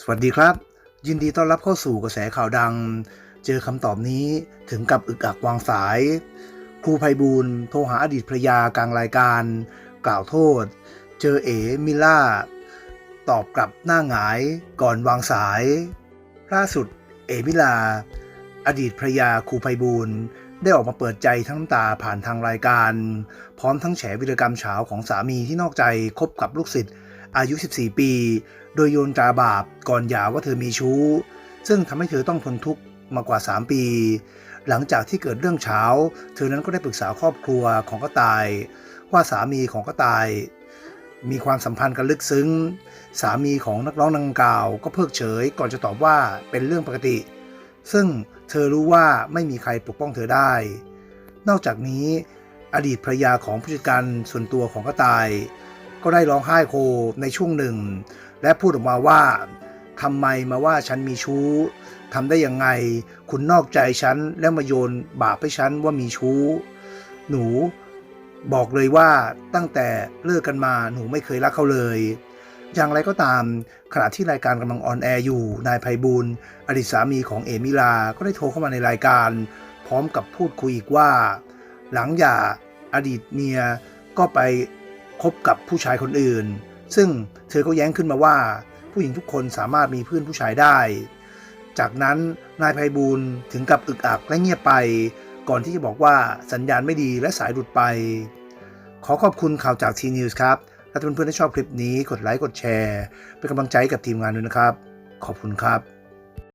สวัสดีครับ ยินดีต้อนรับเข้าสู่กระแสข่าวดัง เจอคำตอบนี้ถึงกับอึกอักวางสาย ครูไพบูลโทรหาอดีตภรยากลางรายการ กล่าวโทษ เจอเอมิล่า ตอบกลับหน้าหงายก่อนวางสาย ล่าสุดเอมิลา อดีตภรยาครูไพบูลได้ออกมาเปิดใจทั้งตาผ่านทางรายการ พร้อมทั้งแฉวิรกรรมเฉาของสามีที่นอกใจคบกับลูกศิษย์อายุ 14 ปี โดยโยนตราบาปก่อนหย่าว่าเธอมีชู้ ซึ่งทำให้เธอต้องทนทุกข์มากว่า 3 ปี หลังจากที่เกิดเรื่องเช้า เธอนั้นก็ได้ปรึกษาครอบครัวของกระต่าย ว่าสามีของกระต่าย มีความสัมพันธ์กันลึกซึ้ง สามีของนักร้องนางกล่าว ก็เพิกเฉยก่อนจะตอบว่าเป็นเรื่องปกติ ซึ่งเธอรู้ว่าไม่มีใครปกป้องเธอได้ นอกจากนี้ อดีตภรรยาของผู้จัดการส่วนตัวของกระต่าย ก็ได้ร้องไห้โฮในช่วงหนึ่ง และพูดออกมาว่าทำไมมาว่าฉันมีชู้ทำได้ยังไง คุณนอกใจฉันแล้วมาโยนบาปให้ฉันว่ามีชู้ หนูบอกเลยว่าตั้งแต่เลิกกันมาหนูไม่เคยรักเขาเลย อย่างไรก็ตามขณะที่รายการกำลังออนแอร์อยู่นายไพบูลอดีตสามีของเอมิลาก็ได้โทรเข้ามาในรายการ พร้อมกับพูดคุยอีกว่า หลังหย่าอดีตเมียก็ไปคบกับผู้ชายคนอื่น ซึ่งเธอก็แย้งขึ้นมาว่า ผู้หญิงทุกคนสามารถมีเพื่อนผู้ชายได้ จากนั้นนายไพบูลถึงกับอึกอักและเงียบไป ก่อนที่จะบอกว่าสัญญาณไม่ดีและสายหลุดไป ขอขอบคุณข่าวจากทีนิวส์ครับถ้าเพื่อนๆที่ชอบคลิปนี้กดไลค์กดแชร์ เป็นกำลังใจให้กับทีมงานด้วยนะครับ ขอบคุณครับ